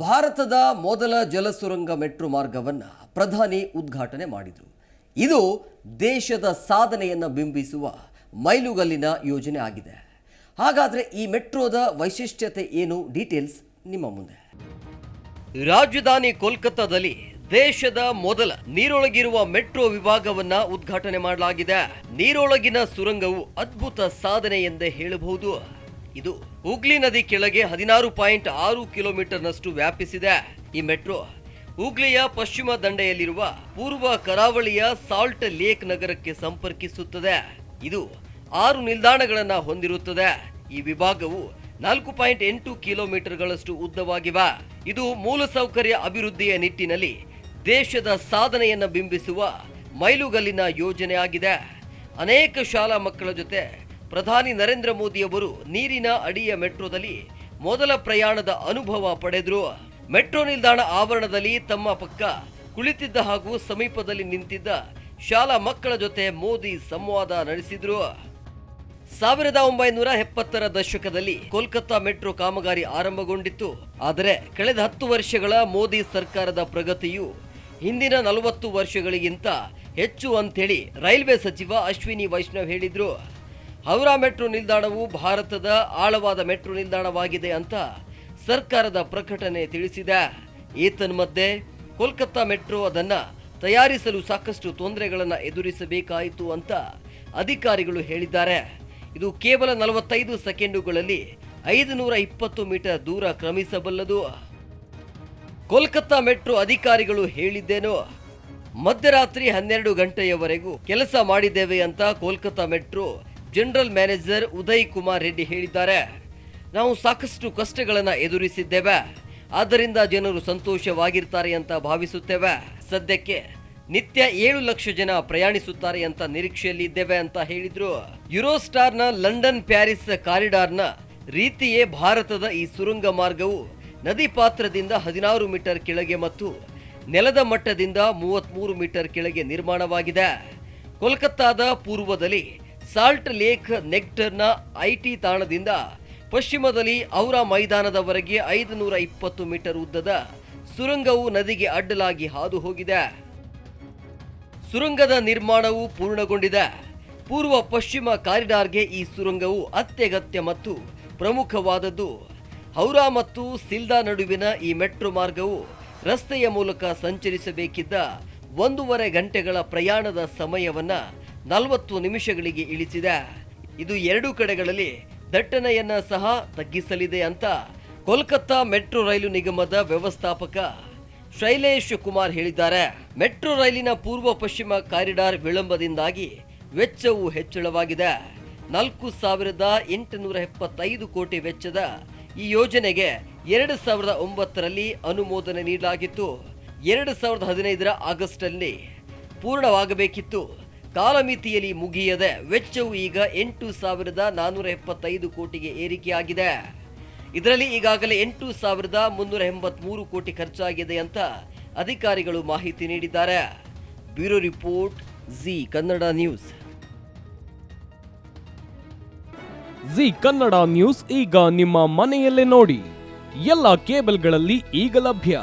ಭಾರತದ ಮೊದಲ ಜಲಸುರಂಗ ಮೆಟ್ರೋ ಮಾರ್ಗವನ್ನು ಪ್ರಧಾನಿ ಉದ್ಘಾಟನೆ ಮಾಡಿದರು. ಇದು ದೇಶದ ಸಾಧನೆಯನ್ನು ಬಿಂಬಿಸುವ ಮೈಲುಗಲ್ಲಿನ ಯೋಜನೆ ಆಗಿದೆ. ಹಾಗಾದರೆ ಈ ಮೆಟ್ರೋದ ವೈಶಿಷ್ಟ್ಯತೆ ಏನು? ಡೀಟೇಲ್ಸ್ ನಿಮ್ಮ ಮುಂದೆ. ರಾಜಧಾನಿ ಕೋಲ್ಕತ್ತಾದಲ್ಲಿ ದೇಶದ ಮೊದಲ ನೀರೊಳಗಿರುವ ಮೆಟ್ರೋ ವಿಭಾಗವನ್ನ ಉದ್ಘಾಟನೆ ಮಾಡಲಾಗಿದೆ. ನೀರೊಳಗಿನ ಸುರಂಗವು ಅದ್ಭುತ ಸಾಧನೆ ಎಂದೇ ಹೇಳಬಹುದು. ಇದು ಹುಗ್ಲಿ ನದಿ ಕೆಳಗೆ ಹದಿನಾರು ಪಾಯಿಂಟ್ ಆರು ಕಿಲೋಮೀಟರ್ನಷ್ಟು ವ್ಯಾಪಿಸಿದೆ. ಈ ಮೆಟ್ರೋ ಹುಗ್ಲಿಯ ಪಶ್ಚಿಮ ದಂಡೆಯಲ್ಲಿರುವ ಪೂರ್ವ ಕರಾವಳಿಯ ಸಾಲ್ಟ್ ಲೇಕ್ ನಗರಕ್ಕೆ ಸಂಪರ್ಕಿಸುತ್ತದೆ. ಇದು ಆರು ನಿಲ್ದಾಣಗಳನ್ನು ಹೊಂದಿರುತ್ತದೆ. ಈ ವಿಭಾಗವು ನಾಲ್ಕು ಪಾಯಿಂಟ್ ಎಂಟು ಕಿಲೋಮೀಟರ್ಗಳಷ್ಟು ಉದ್ದವಾಗಿವೆ. ಇದು ಮೂಲಸೌಕರ್ಯ ಅಭಿವೃದ್ಧಿಯ ನಿಟ್ಟಿನಲ್ಲಿ ದೇಶದ ಸಾಧನೆಯನ್ನು ಬಿಂಬಿಸುವ ಮೈಲುಗಲ್ಲಿನ ಯೋಜನೆ ಆಗಿದೆ ಅನೇಕ ಶಾಲಾ ಮಕ್ಕಳ ಜೊತೆ ಪ್ರಧಾನಿ ನರೇಂದ್ರ ಮೋದಿಯವರು ನೀರಿನ ಅಡಿಯ ಮೆಟ್ರೋದಲ್ಲಿ ಮೊದಲ ಪ್ರಯಾಣದ ಅನುಭವ ಪಡೆದ್ರು. ಮೆಟ್ರೋ ನಿಲ್ದಾಣ ಆವರಣದಲ್ಲಿ ತಮ್ಮ ಪಕ್ಕ ಕುಳಿತಿದ್ದ ಹಾಗೂ ಸಮೀಪದಲ್ಲಿ ನಿಂತಿದ್ದ ಶಾಲಾ ಮಕ್ಕಳ ಜೊತೆ ಮೋದಿ ಸಂವಾದ ನಡೆಸಿದ್ರು. ಸಾವಿರದ ಒಂಬೈನೂರ ಎಪ್ಪತ್ತರ ದಶಕದಲ್ಲಿ ಕೋಲ್ಕತ್ತಾ ಮೆಟ್ರೋ ಕಾಮಗಾರಿ ಆರಂಭಗೊಂಡಿತ್ತು. ಆದರೆ ಕಳೆದ ಹತ್ತು ವರ್ಷಗಳ ಮೋದಿ ಸರ್ಕಾರದ ಪ್ರಗತಿಯು ಹಿಂದಿನ ನಲವತ್ತು ವರ್ಷಗಳಿಗಿಂತ ಹೆಚ್ಚು ಅಂತೇಳಿ ರೈಲ್ವೆ ಸಚಿವ ಅಶ್ವಿನಿ ವೈಷ್ಣವ್ ಹೇಳಿದ್ರು. ಹೌರಾ ಮೆಟ್ರೋ ನಿಲ್ದಾಣವು ಭಾರತದ ಆಳವಾದ ಮೆಟ್ರೋ ನಿಲ್ದಾಣವಾಗಿದೆ ಅಂತ ಸರ್ಕಾರದ ಪ್ರಕಟಣೆ ತಿಳಿಸಿದೆ. ಏತನ್ಮಧ್ಯೆ ಕೋಲ್ಕತ್ತಾ ಮೆಟ್ರೋ ಅದನ್ನು ತಯಾರಿಸಲು ಸಾಕಷ್ಟು ತೊಂದರೆಗಳನ್ನು ಎದುರಿಸಬೇಕಾಯಿತು ಅಂತ ಅಧಿಕಾರಿಗಳು ಹೇಳಿದ್ದಾರೆ. ಇದು ಕೇವಲ ನಲವತ್ತೈದು ಸೆಕೆಂಡುಗಳಲ್ಲಿ ಐದು ನೂರ ಇಪ್ಪತ್ತು ಮೀಟರ್ ದೂರ ಕ್ರಮಿಸಬಲ್ಲದು. ಕೋಲ್ಕತ್ತಾ ಮೆಟ್ರೋ ಅಧಿಕಾರಿಗಳು ಹೇಳಿದ್ದೇನು, ಮಧ್ಯರಾತ್ರಿ ಹನ್ನೆರಡು ಗಂಟೆಯವರೆಗೂ ಕೆಲಸ ಮಾಡಿದ್ದೇವೆ ಅಂತ Kolkata metro general manager Uday Kumar Reddy ಹೇಳಿದ್ದಾರೆ. ನಾವು ಸಾಕಷ್ಟು ಕಷ್ಟಗಳನ್ನು ಎದುರಿಸಿದ್ದೇವೆ. ಆದ್ದರಿಂದ ಜನರು ಸಂತೋಷವಾಗಿರ್ತಾರೆ ಅಂತ ಭಾವಿಸುತ್ತೇವೆ. ಸದ್ಯಕ್ಕೆ ನಿತ್ಯ ಏಳು ಲಕ್ಷ ಜನ ಪ್ರಯಾಣಿಸುತ್ತಾರೆ ಅಂತ ನಿರೀಕ್ಷೆಯಲ್ಲಿ ಇದ್ದೇವೆ ಅಂತ ಹೇಳಿದ್ರು. ಯುರೋಸ್ಟಾರ್ನ ಲಂಡನ್ ಪ್ಯಾರಿಸ್ ಕಾರಿಡಾರ್ನ ರೀತಿಯೇ ಭಾರತದ ಈ ಸುರಂಗ ಮಾರ್ಗವು ನದಿ ಪಾತ್ರದಿಂದ ಹದಿನಾರು ಮೀಟರ್ ಕೆಳಗೆ ಮತ್ತು ನೆಲದ ಮಟ್ಟದಿಂದ ಮೂವತ್ಮೂರು ಮೀಟರ್ ಕೆಳಗೆ ನಿರ್ಮಾಣವಾಗಿದೆ. ಕೋಲ್ಕತ್ತಾದ ಪೂರ್ವದಲ್ಲಿ ಸಾಲ್ಟ್ ಲೇಕ್ ನೆಕ್ಟರ್ನ ಐಟಿ ತಾಣದಿಂದ ಪಶ್ಚಿಮದಲ್ಲಿ ಔರಾ ಮೈದಾನದವರೆಗೆ ಐದು ನೂರ ಇಪ್ಪತ್ತು ಮೀಟರ್ ಉದ್ದದ ಸುರಂಗವು ನದಿಗೆ ಅಡ್ಡಲಾಗಿ ಹಾದು ಹೋಗಿದೆ ಸುರಂಗದ ನಿರ್ಮಾಣವು ಪೂರ್ಣಗೊಂಡಿದೆ. ಪೂರ್ವ ಪಶ್ಚಿಮ ಕಾರಿಡಾರ್ಗೆ ಈ ಸುರಂಗವು ಅತ್ಯಗತ್ಯ ಮತ್ತು ಪ್ರಮುಖವಾದದ್ದು. ಹೌರಾ ಮತ್ತು ಸಿಲ್ದಾ ನಡುವಿನ ಈ ಮೆಟ್ರೋ ಮಾರ್ಗವು ರಸ್ತೆಯ ಮೂಲಕ ಸಂಚರಿಸಬೇಕಿದ್ದ ಒಂದೂವರೆ ಗಂಟೆಗಳ ಪ್ರಯಾಣದ ಸಮಯವನ್ನ ನಲವತ್ತು ನಿಮಿಷಗಳಿಗೆ ಇಳಿಸಿದ ಇದು ಎರಡೂ ಕಡೆಗಳಲ್ಲಿ ದಟ್ಟಣೆಯನ್ನ ಸಹ ತಗ್ಗಿಸಲಿದೆ ಅಂತ ಕೋಲ್ಕತ್ತಾ ಮೆಟ್ರೋ ರೈಲು ನಿಗಮದ ವ್ಯವಸ್ಥಾಪಕ ಶೈಲೇಶ್ ಕುಮಾರ್ ಹೇಳಿದ್ದಾರೆ. ಮೆಟ್ರೋ ರೈಲಿನ ಪೂರ್ವ ಪಶ್ಚಿಮ ಕಾರಿಡಾರ್ ವಿಳಂಬದಿಂದಾಗಿ ವೆಚ್ಚವು ಹೆಚ್ಚಳವಾಗಿದೆ. ನಾಲ್ಕು ಸಾವಿರದ ಎಂಟುನೂರ ಎಪ್ಪತ್ತೈದು ಕೋಟಿ ವೆಚ್ಚದ ಈ ಯೋಜನೆಗೆ ಎರಡು ಸಾವಿರದ ಒಂಬತ್ತರಲ್ಲಿ ಅನುಮೋದನೆ ನೀಡಲಾಗಿತ್ತು. ಎರಡು ಸಾವಿರದ ಹದಿನೈದರ ಆಗಸ್ಟ್ನಲ್ಲಿ ಪೂರ್ಣವಾಗಬೇಕಿತ್ತು. ಕಾಲಮಿತಿಯಲ್ಲಿ ಮುಗಿಯದೆ ವೆಚ್ಚವು ಈಗ ಎಂಟು ಸಾವಿರದ ನಾನ್ನೂರ ಎಪ್ಪತ್ತೈದು ಕೋಟಿಗೆ ಏರಿಕೆಯಾಗಿದೆ. ಇದರಲ್ಲಿ ಈಗಾಗಲೇ ಎಂಟು ಸಾವಿರದ ಮುನ್ನೂರ ಎಂಬತ್ಮೂರು ಕೋಟಿ ಖರ್ಚಾಗಿದೆ ಅಂತ ಅಧಿಕಾರಿಗಳು ಮಾಹಿತಿ ನೀಡಿದ್ದಾರೆ. Bureau report, Zee Kannada news. Zee Kannada news ಈಗ ನಿಮ್ಮ ಮನೆಯಲ್ಲೇ ನೋಡಿ. ಎಲ್ಲ ಕೇಬಲ್ಗಳಲ್ಲಿ ಈಗ ಲಭ್ಯ.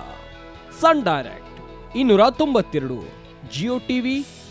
ಸನ್ ಡೈರೆಕ್ಟ್, ಇನ್ನೂರ ತೊಂಬತ್ತೆರಡು, ಜಿಯೋ ಟಿವಿ